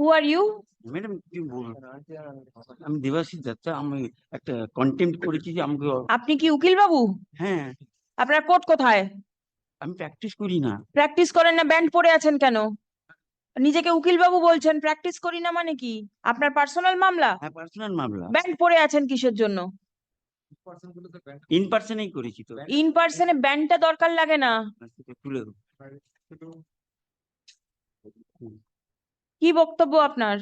Who are you madam কি বলব? আমি দেবাশিস দত্তা আমি একটা কন্টেম্প করেছি যে আমাকে আপনি কি উকিল বাবু হ্যাঁ। আপনার কোর্ট কোথায়? আমি প্র্যাকটিস করি না। প্র্যাকটিস করেন না ব্যান্ড পরে আছেন কেন? নিজেকে উকিল বাবু বলছেন প্র্যাকটিস করি না মানে কি? আপনার পার্সোনাল মামলা? হ্যাঁ পার্সোনাল মামলা। ব্যান্ড পরে আছেন কিসের জন্য? ইন পার্সনেই করেছি তো। ইন পার্সনে ব্যান্ডটা দরকার লাগে না। তুলে কি বক্তব্য আপনার?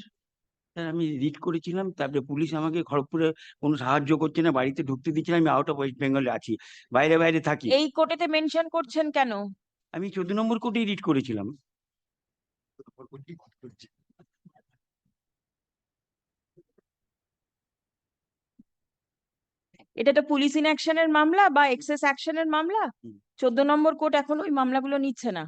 স্যার আমি রিড করেছিলাম তারপরে পুলিশ আমাকে খড়গপুরে কোনো সাহায্য করছে না বাড়িতে ঢুকতে দিচ্ছে না আমি আউট অফ ওয়েস্ট বেঙ্গলে আছি বাইরে বাইরে থাকি। এই কোর্টেতে মেনশন করছেন কেন? আমি চোদ্দ নম্বর কোর্টেই রিড করেছিলাম। এটা তো পুলিশ ইন অ্যাকশনের মামলা বা এক্সেস অ্যাকশনের মামলা? চোদ্দ নম্বর কোর্ট এখন ওই মামলাগুলো নিচ্ছে না।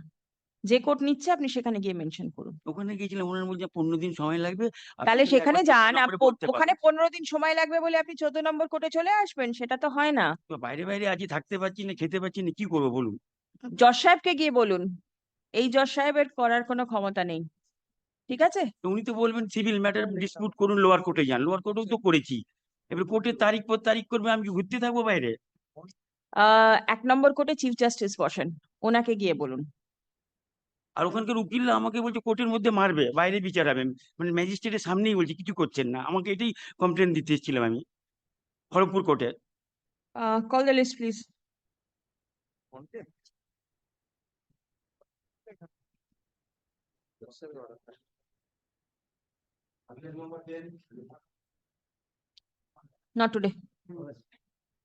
যে কোর্ট নিচ্ছে আপনি সেখানে গিয়ে মেনশন করুন। ওখানে গিয়েছিলাম ওনার বলছে পনেরো দিন সময় লাগবে তাহলে সেখানে যান 14 আপ- নম্বরে পড়তে ওখানে পনেরো দিন সময় লাগবে বলে আপনি চোদ্দ নম্বর কোর্টে চলে আসবেন সেটা তো হয় না। বাইরে বাইরে আছি থাকতে পারছি না খেতে পারছি না কি করব বলুন? জজ সাহেবকে গিয়ে বলুন এই জজ সাহেবের করার কোনো ক্ষমতা নেই। ঠিক আছে? উনি তো বলবেন সিভিল ম্যাটার ডিসপিউট করুন লোয়ার কোর্টে যান লোয়ার কোর্টেও তো করেছি। এবার কোর্টের তারিখ পর তারিখ করবে আমি কি ঘুরতে থাকব বাইরে? আহ এক নম্বর কোর্টে চিফ জাস্টিস বসেন ওনাকে গিয়ে বলুন। আর ওখানকার উকিলরা আমাকে বলছে, কোর্টের মধ্যে মারবে, বাইরে বিচার হবে। মানে ম্যাজিস্ট্রেটের সামনেই বলছে, কিছু করছেন না। আমাকে এটাই কমপ্লেন দিতে এসেছিলাম আমি, খড়গপুর কোর্টে। Call the list please not today